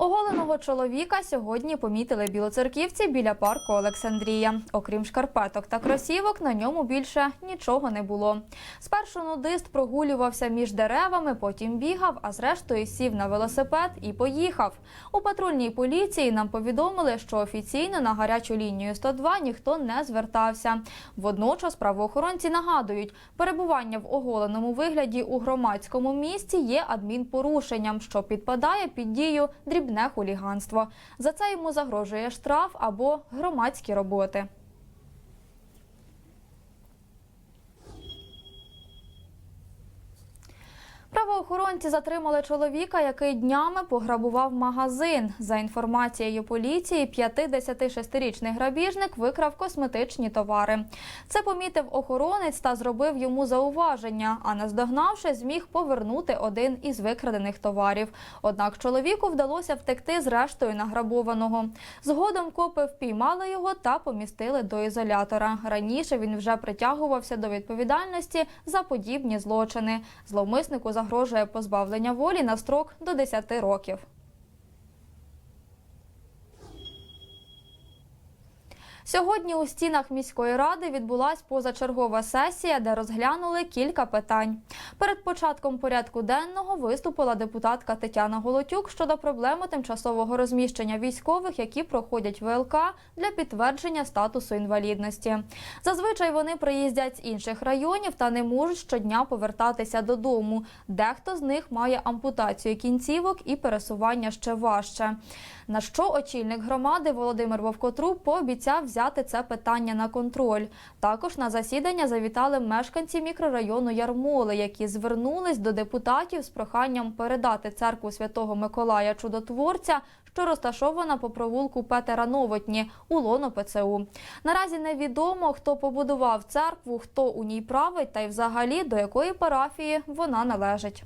Оголеного чоловіка сьогодні помітили білоцерківці біля парку Олександрія. Окрім шкарпеток та кросівок, на ньому більше нічого не було. Спершу нудист прогулювався між деревами, потім бігав, а зрештою сів на велосипед і поїхав. У патрульній поліції нам повідомили, що офіційно на гарячу лінію 102 ніхто не звертався. Водночас правоохоронці нагадують, перебування в оголеному вигляді у громадському місці є адмінпорушенням, що підпадає під дію дрібне хуліганство. За це йому загрожує штраф або громадські роботи. Правоохоронці затримали чоловіка, який днями пограбував магазин. За інформацією поліції, 56-річний грабіжник викрав косметичні товари. Це помітив охоронець та зробив йому зауваження. А наздогнавши, зміг повернути один із викрадених товарів. Однак чоловіку вдалося втекти з рештою награбованого. Згодом копи впіймали його та помістили до ізолятора. Раніше він вже притягувався до відповідальності за подібні злочини. Зловмиснику загрожує позбавлення волі на строк до 10 років. Сьогодні у стінах міської ради відбулась позачергова сесія, де розглянули кілька питань. Перед початком порядку денного виступила депутатка Тетяна Голотюк щодо проблеми тимчасового розміщення військових, які проходять ВЛК для підтвердження статусу інвалідності. Зазвичай вони приїздять з інших районів та не можуть щодня повертатися додому. Дехто з них має ампутацію кінцівок і пересування ще важче. На що очільник громади Володимир Вовкотруб пообіцяв взяти це питання на контроль. Також на засідання завітали мешканці мікрорайону Ярмоли, які звернулись до депутатів з проханням передати церкву святого Миколая Чудотворця, що розташована по провулку Петера Новотні у лоно ПЦУ. Наразі невідомо, хто побудував церкву, хто у ній править та й взагалі до якої парафії вона належить.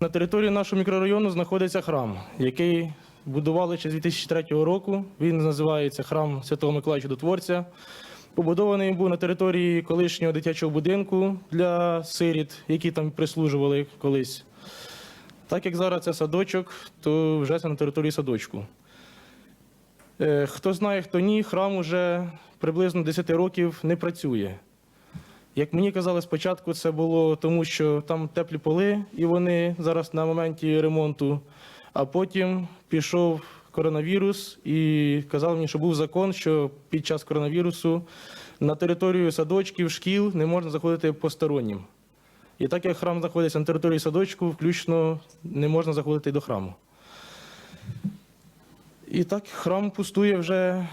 На території нашого мікрорайону знаходиться храм, який будували ще з 2003 року. Він називається Храм Святого Миколая Чудотворця. Побудований був на території колишнього дитячого будинку для сиріт, які там прислужували колись. Так як зараз це садочок, то вже це на території садочку. Е, Хто знає, хто ні, храм уже приблизно 10 років не працює. Як мені казали спочатку, це було тому, що там теплі поли, і вони зараз на моменті ремонту. А потім пішов коронавірус, і казали мені, що був закон, що під час коронавірусу на територію садочків, шкіл не можна заходити постороннім. І так як храм знаходиться на території садочку, включно не можна заходити до храму. І так храм пустує вже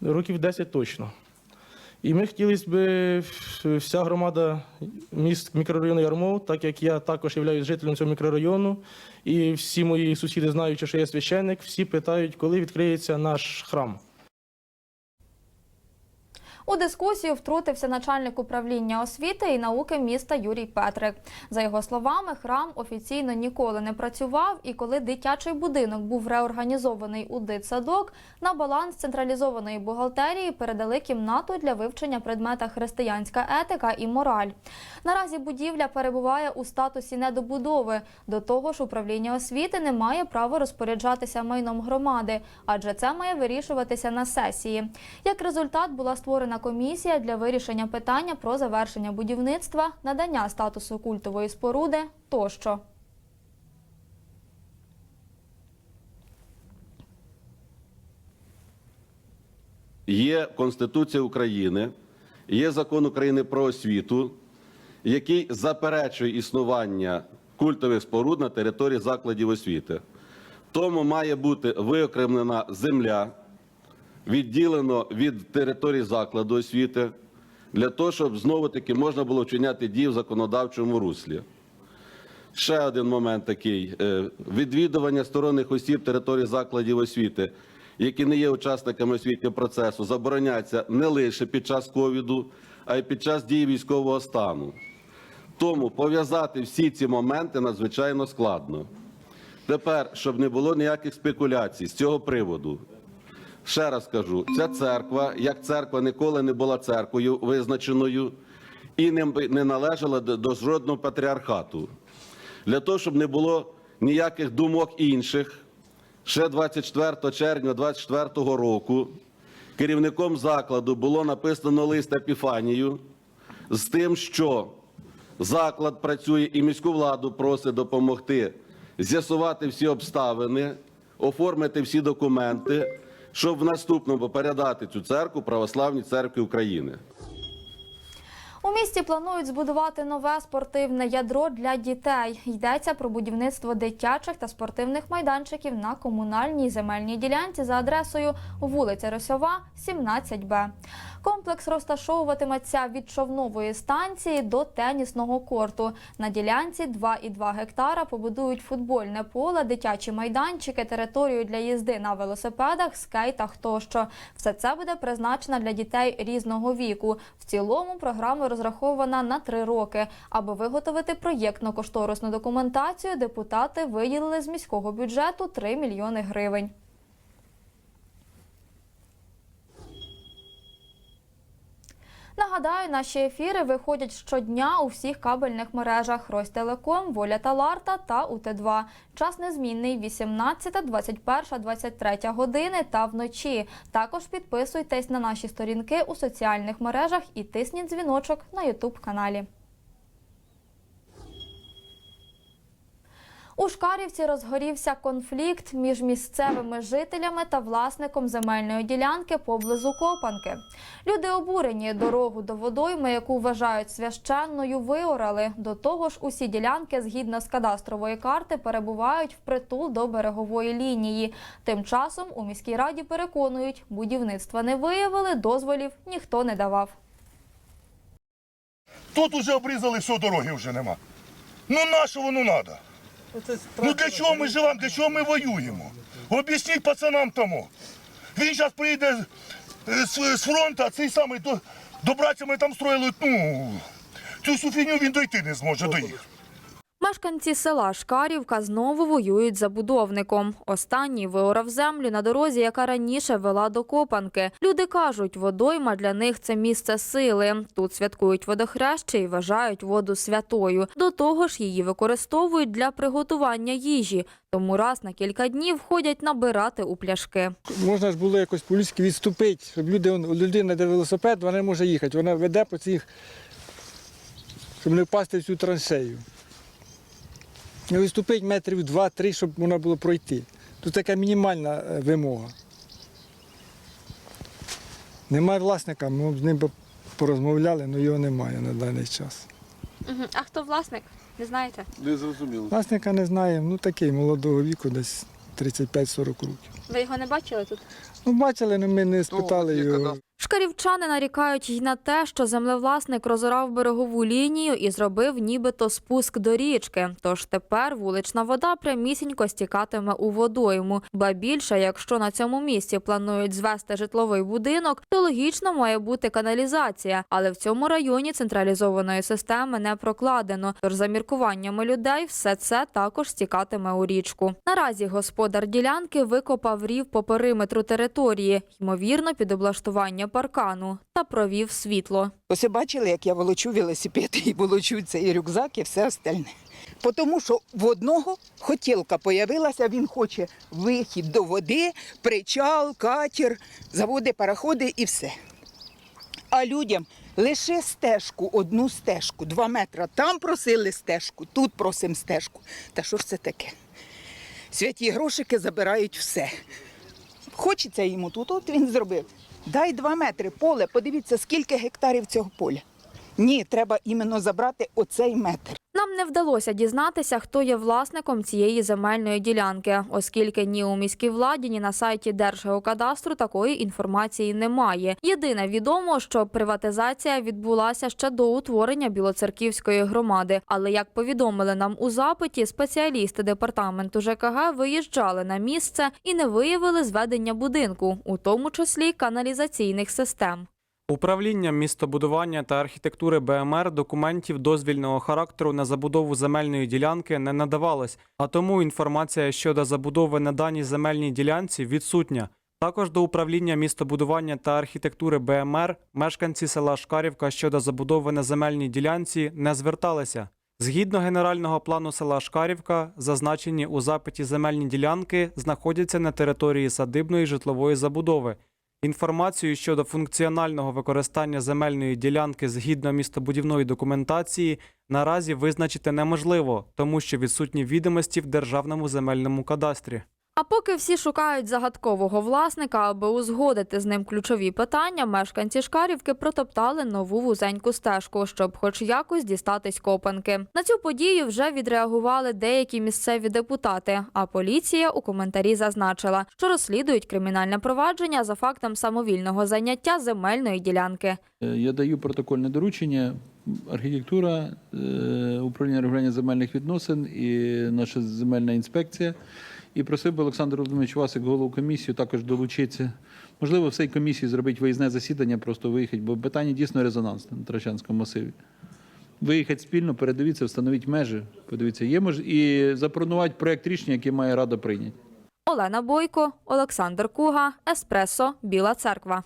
років 10 точно. І ми хотілося б вся громада міст мікрорайону Ярмо, так як я також являюсь жителем цього мікрорайону, і всі мої сусіди знають, що я священник, всі питають, коли відкриється наш храм. У дискусію втрутився начальник управління освіти і науки міста Юрій Петрик. За його словами, храм офіційно ніколи не працював, і коли дитячий будинок був реорганізований у дитсадок, на баланс централізованої бухгалтерії передали кімнату для вивчення предмета християнська етика і мораль. Наразі будівля перебуває у статусі недобудови. До того ж, управління освіти не має права розпоряджатися майном громади, адже це має вирішуватися на сесії. Як результат, була створена комісія для вирішення питання про завершення будівництва, надання статусу культової споруди тощо. Є Конституція України, є закон України про освіту, який заперечує існування культових споруд на території закладів освіти. Тому має бути виокремлена земля, відділено від території закладу освіти, для того, щоб знову таки можна було вчиняти дії в законодавчому руслі. Ще один момент такий: Е, відвідування сторонніх осіб території закладів освіти, які не є учасниками освітнього процесу, забороняється не лише під час ковіду, а й під час дії військового стану. Тому пов'язати всі ці моменти надзвичайно складно. Тепер, щоб не було ніяких спекуляцій з цього приводу. Ще раз кажу, ця церква, як церква ніколи не була церквою визначеною і не, належала до, жодного патріархату. Для того, щоб не було ніяких думок інших. Ще 24 червня 2024 року керівником закладу було написано лист Епіфанію з тим, що заклад працює і міську владу просить допомогти з'ясувати всі обставини, оформити всі документи, щоб в наступному передати цю церкву Православній церкві України. У місті планують збудувати нове спортивне ядро для дітей. Йдеться про будівництво дитячих та спортивних майданчиків на комунальній земельній ділянці за адресою вулиця Росьова, 17Б. Комплекс розташовуватиметься від човнової станції до тенісного корту. На ділянці 2,2 гектара побудують футбольне поле, дитячі майданчики, територію для їзди на велосипедах, скейтах тощо. Все це буде призначено для дітей різного віку. В цілому програма розрахована на три роки. Аби виготовити проєктно-кошторисну документацію, депутати виділили з міського бюджету 3 мільйони гривень. Нагадаю, наші ефіри виходять щодня у всіх кабельних мережах Ростелеком, Воля та Ларта та УТ2. Час незмінний 18, 21, 23 години та вночі. Також підписуйтесь на наші сторінки у соціальних мережах і тисніть дзвіночок на Ютуб каналі. У Шкарівці розгорівся конфлікт між місцевими жителями та власником земельної ділянки поблизу Копанки. Люди обурені дорогу до водойми, яку вважають священною, виорали. До того ж, усі ділянки, згідно з кадастрової карти, перебувають впритул до берегової лінії. Тим часом у міській раді переконують, будівництва не виявили, дозволів ніхто не давав. Тут уже обрізали все, дороги вже нема. Ну на що воно треба? Ну для чого ми живемо, для чого ми воюємо? Об'ясніть пацанам тому. Він зараз приїде е, з, з фронту, а цей самий до, до братця ми там строїли, ну, цю суфіню він дойти не зможе до їх. Мешканці села Шкарівка знову воюють з забудовником. Останній виорав землю на дорозі, яка раніше вела до Копанки. Люди кажуть, водойма для них це місце сили. Тут святкують водохреща і вважають воду святою. До того ж, її використовують для приготування їжі. Тому раз на кілька днів ходять набирати у пляшки. Можна ж було якось по-людськи відступити, щоб люди, людина де велосипед, вона не може їхати. Вона веде по цих, щоб не впасти в цю траншею. І відступити метрів два-три, щоб можна було пройти. Тут така мінімальна е, вимога. Немає власника, ми з ним порозмовляли, але його немає на даний час. А хто власник? Не знаєте? Не зрозуміло. Власника не знаємо, ну такий молодого віку, десь 35-40 років. Ви його не бачили тут? Ну, бачили, але ми не спитали його. Шкарівчани нарікають й на те, що землевласник розорав берегову лінію і зробив нібито спуск до річки. Тож тепер вулична вода прямісінько стікатиме у водойму. Ба більше, якщо на цьому місці планують звести житловий будинок, то логічно має бути каналізація. Але в цьому районі централізованої системи не прокладено. Тож за міркуваннями людей все це також стікатиме у річку. Наразі господар ділянки викопав рів по периметру території, ймовірно, під облаштування паркану та провів світло. Ось бачили, як я волочу велосипед і волочу цей рюкзак і все остальне. Тому що в одного хотілка появилася, він хоче вихід до води, причал, катер, заводи, пароходи і все. А людям лише стежку, одну стежку, два метри. Там просили стежку, тут просимо стежку. Та що ж це таке? Святі грошики забирають все. Хочеться йому тут, от він зробив. Дай два метри поле, подивіться, скільки гектарів цього поля. Ні, треба іменно забрати оцей метр. Нам не вдалося дізнатися, хто є власником цієї земельної ділянки, оскільки ні у міській владі, ні на сайті Держгеокадастру такої інформації немає. Єдине відомо, що приватизація відбулася ще до утворення Білоцерківської громади. Але як повідомили нам у запиті, спеціалісти департаменту ЖКГ виїжджали на місце і не виявили зведення будинку, у тому числі каналізаційних систем. Управлінням містобудування та архітектури БМР документів дозвільного характеру на забудову земельної ділянки не надавалось, а тому інформація щодо забудови на даній земельній ділянці відсутня. Також до управління містобудування та архітектури БМР мешканці села Шкарівка щодо забудови на земельній ділянці не зверталися. Згідно генерального плану села Шкарівка, зазначені у запиті земельні ділянки знаходяться на території садибної житлової забудови. Інформацію щодо функціонального використання земельної ділянки згідно містобудівної документації наразі визначити неможливо, тому що відсутні відомості в державному земельному кадастрі. А поки всі шукають загадкового власника, аби узгодити з ним ключові питання, мешканці Шкарівки протоптали нову вузеньку стежку, щоб хоч якось дістатись копанки. На цю подію вже відреагували деякі місцеві депутати. А поліція у коментарі зазначила, що розслідують кримінальне провадження за фактом самовільного заняття земельної ділянки. Е, Я даю протокольне доручення. Архітектура, е, управління регулювання земельних відносин і наша земельна інспекція. І просив би Олександр Володимирович вас, як голову комісію, також долучитися. Можливо, в цій комісії зробити виїзне засідання, просто виїхати, бо питання дійсно резонансне на Трачанському масиві. Виїхати спільно, передивіться, встановіть межі, Подивіться, є мож... і запропонувати проєкт рішення, який має Рада прийняти. Олена Бойко, Олександр Куга, Еспресо, Біла Церква.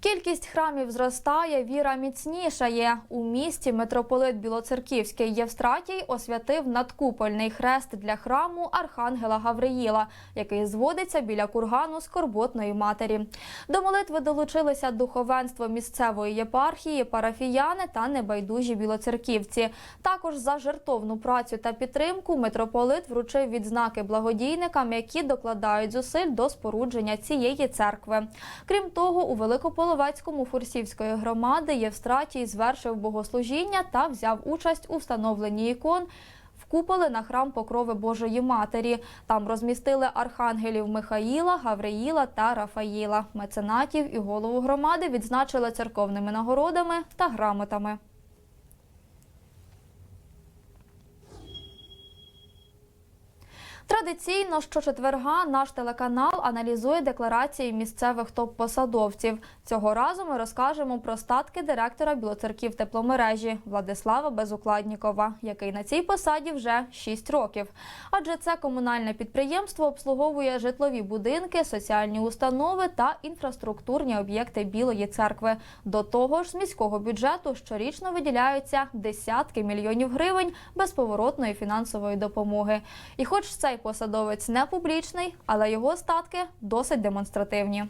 Кількість храмів зростає, віра міцнішає. У місті митрополит Білоцерківський Євстратій освятив надкупольний хрест для храму Архангела Гавриїла, який зводиться біля кургану Скорботної матері. До молитви долучилися духовенство місцевої єпархії, парафіяни та небайдужі білоцерківці. Також за жертовну працю та підтримку митрополит вручив відзнаки благодійникам, які докладають зусиль до спорудження цієї церкви. Крім того, у Великополовецькому Фурсівської громади Євстратій звершив богослужіння та взяв участь у встановленні ікон. В на храм Покрови Божої Матері. Там розмістили архангелів Михаїла, Гавриїла та Рафаїла. Меценатів і голову громади відзначили церковними нагородами та грамотами. Традиційно щочетверга наш телеканал аналізує декларації місцевих топ-посадовців. Цього разу ми розкажемо про статки директора Білоцерків тепломережі Владислава Безукладнікова, який на цій посаді вже 6 років. Адже це комунальне підприємство обслуговує житлові будинки, соціальні установи та інфраструктурні об'єкти Білої церкви. До того ж, з міського бюджету щорічно виділяються десятки мільйонів гривень безповоротної фінансової допомоги. І хоч цей посадовець не публічний, але його статки досить демонстративні.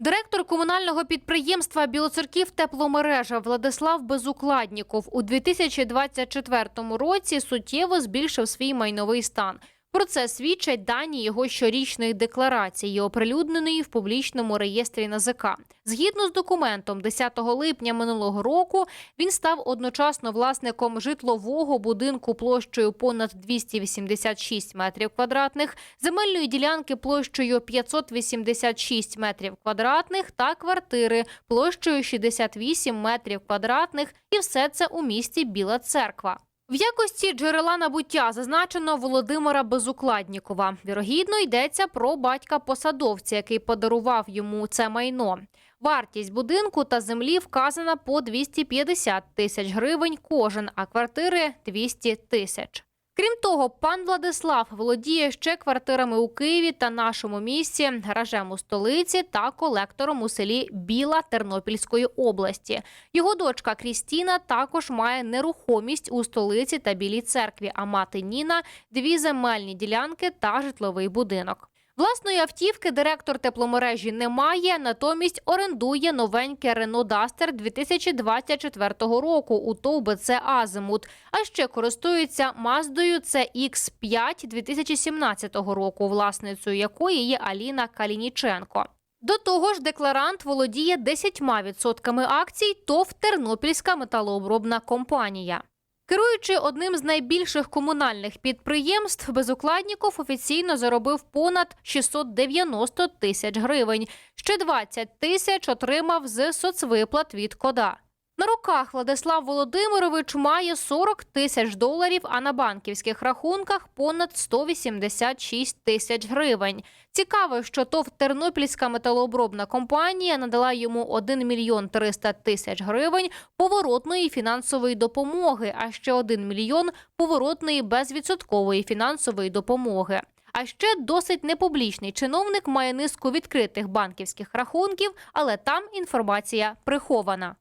Директор комунального підприємства Білоцерків тепломережа Владислав Безукладніков у 2024 році суттєво збільшив свій майновий стан. Про це свідчать дані його щорічної декларації, оприлюдненої в публічному реєстрі НАЗК. Згідно з документом, 10 липня минулого року він став одночасно власником житлового будинку площею понад 286 метрів квадратних, земельної ділянки площею 586 метрів квадратних та квартири площею 68 метрів квадратних, і все це у місті Біла Церква. В якості джерела набуття зазначено Володимира Безукладнікова. Вірогідно йдеться про батька посадовця, який подарував йому це майно. Вартість будинку та землі вказана по 250 тисяч гривень кожен, а квартири 200 тисяч. Крім того, пан Владислав володіє ще квартирами у Києві та нашому місті, гаражем у столиці та колектором у селі Біла Тернопільської області. Його дочка Крістіна також має нерухомість у столиці та Білій церкві, а мати Ніна дві земельні ділянки та житловий будинок. Власної автівки директор тепломережі не має, натомість орендує новеньке Renault Duster 2024 року у ТОВ БЦ Азимут, а ще користується Маздою CX-5 2017 року, власницею якої є Аліна Калініченко. До того ж, декларант володіє 10% акцій ТОВ Тернопільська металообробна компанія. Керуючи одним з найбільших комунальних підприємств, Безукладніков офіційно заробив понад 690 тисяч гривень. Ще 20 тисяч отримав з соцвиплат від кода. На руках Владислав Володимирович має 40 тисяч доларів, а на банківських рахунках понад 186 тисяч гривень. Цікаво, що ТОВ Тернопільська металообробна компанія надала йому 1 мільйон 300 тисяч гривень поворотної фінансової допомоги, а ще 1 мільйон поворотної безвідсоткової фінансової допомоги. А ще досить непублічний чиновник має низку відкритих банківських рахунків, але там інформація прихована.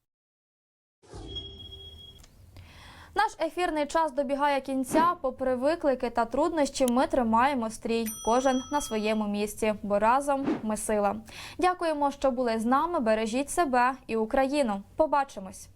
Наш ефірний час добігає кінця. Попри виклики та труднощі, ми тримаємо стрій. Кожен на своєму місці, бо разом ми сила. Дякуємо, що були з нами. Бережіть себе і Україну. Побачимось.